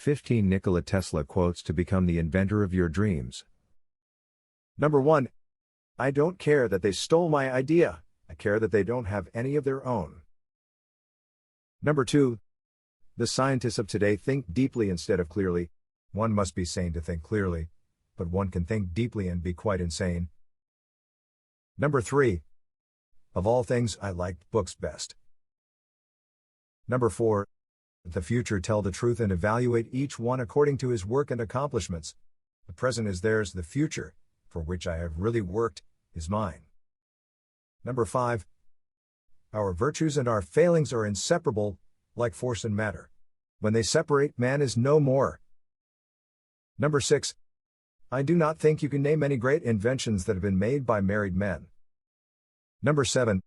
15 Nikola Tesla quotes to become the inventor of your dreams. Number 1. I don't care that they stole my idea, I care that they don't have any of their own. Number 2. The scientists of today think deeply instead of clearly. One must be sane to think clearly, but one can think deeply and be quite insane. Number 3. Of all things, I liked books best. Number 4. The future tell the truth and evaluate each one according to his work and accomplishments. The present is theirs, the future, for which I have really worked, is mine. Number 5. Our virtues and our failings are inseparable, like force and matter. When they separate, man is no more. Number 6. I do not think you can name any great inventions that have been made by married men. Number 7.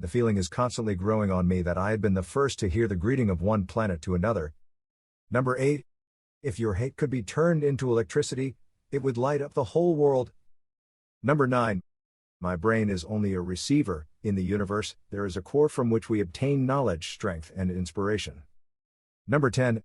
The feeling is constantly growing on me that I had been the first to hear the greeting of one planet to another. Number 8. If your hate could be turned into electricity, it would light up the whole world. Number 9. My brain is only a receiver, in the universe, there is a core from which we obtain knowledge, strength, and inspiration. Number 10.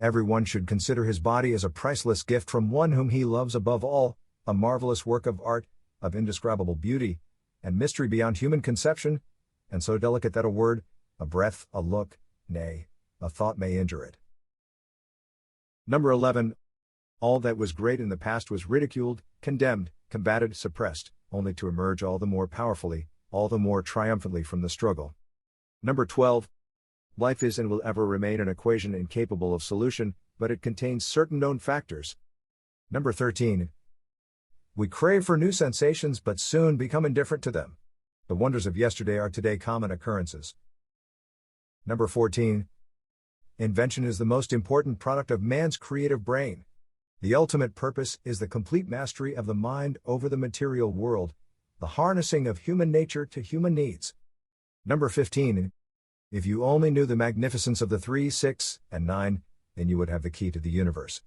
Everyone should consider his body as a priceless gift from one whom he loves above all, a marvelous work of art, of indescribable beauty, and mystery beyond human conception, and so delicate that a word, a breath, a look, nay, a thought may injure it. Number 11. All that was great in the past was ridiculed, condemned, combated, suppressed, only to emerge all the more powerfully, all the more triumphantly from the struggle. Number 12. Life is and will ever remain an equation incapable of solution, but it contains certain known factors. Number 13. We crave for new sensations but soon become indifferent to them. The wonders of yesterday are today common occurrences. Number 14. Invention is the most important product of man's creative brain. The ultimate purpose is the complete mastery of the mind over the material world, the harnessing of human nature to human needs. Number 15. If you only knew the magnificence of the 3, 6, and 9, then you would have the key to the universe.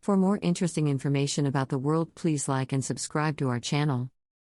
For more interesting information about the world, please like and subscribe to our channel.